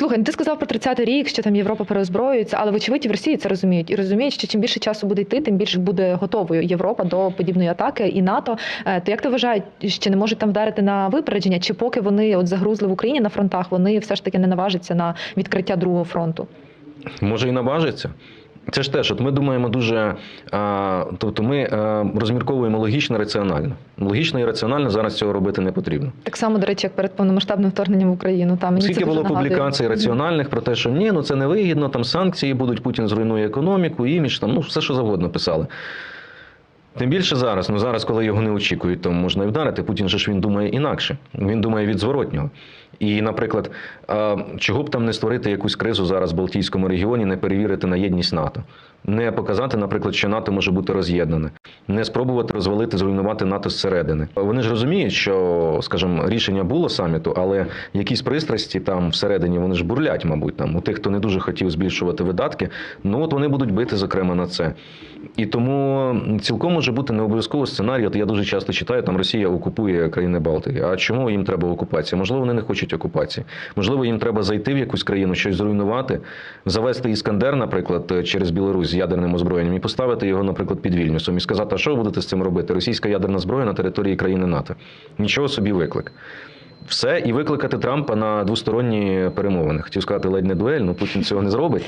Слухай, ну ти сказав про 30-й рік, що там Європа переозброюється, але вочевидь в Росії це розуміють і розуміють, що чим більше часу буде йти, тим більше буде готовою Європа до подібної атаки і НАТО. Е, То як ти вважаєш, чи не можуть там вдарити на випередження, чи поки вони от загрузли в Україні на фронтах, вони все ж таки не наважаться на відкриття другого фронту? Може і наважиться. Це ж теж, от ми думаємо дуже, а, тобто ми а, розмірковуємо логічно, раціонально. Логічно і раціонально зараз цього робити не потрібно. Так само, до речі, як перед повномасштабним вторгненням в Україну. Там мені Скільки це було нагадує. публікацій раціональних про те, що ні, ну це не вигідно, там санкції будуть, Путін зруйнує економіку, імідж, там ну все, що завгодно писали. Тим більше зараз, ну зараз, коли його не очікують, то можна і вдарити. Путін же ж він думає інакше. Він думає від зворотнього. І, наприклад, чого б там не створити якусь кризу зараз в Балтійському регіоні, не перевірити на єдність НАТО, не показати, наприклад, що НАТО може бути роз'єднане, не спробувати розвалити, зруйнувати НАТО зсередини. Вони ж розуміють, що, скажімо, рішення було саміту, але якісь пристрасті там всередині вони ж бурлять, мабуть, там у тих, хто не дуже хотів збільшувати видатки. Ну от вони будуть бити, зокрема, на це. І тому цілком може бути не обов'язково сценарій. От я дуже часто читаю, там Росія окупує країни Балтики. А чому їм треба окупація? Можливо, вони не хочуть окупації. Можливо, їм треба зайти в якусь країну, щось зруйнувати, завести іскандер, наприклад, через Білорусь з ядерним озброєнням і поставити його, наприклад, під Вільнюсом і сказати, а що ви будете з цим робити? Російська ядерна зброя на території країни НАТО. Нічого собі виклик. Все, і викликати Трампа на двосторонні перемовини. Хотів сказати, ледь не дуель, ну Путін цього не зробить.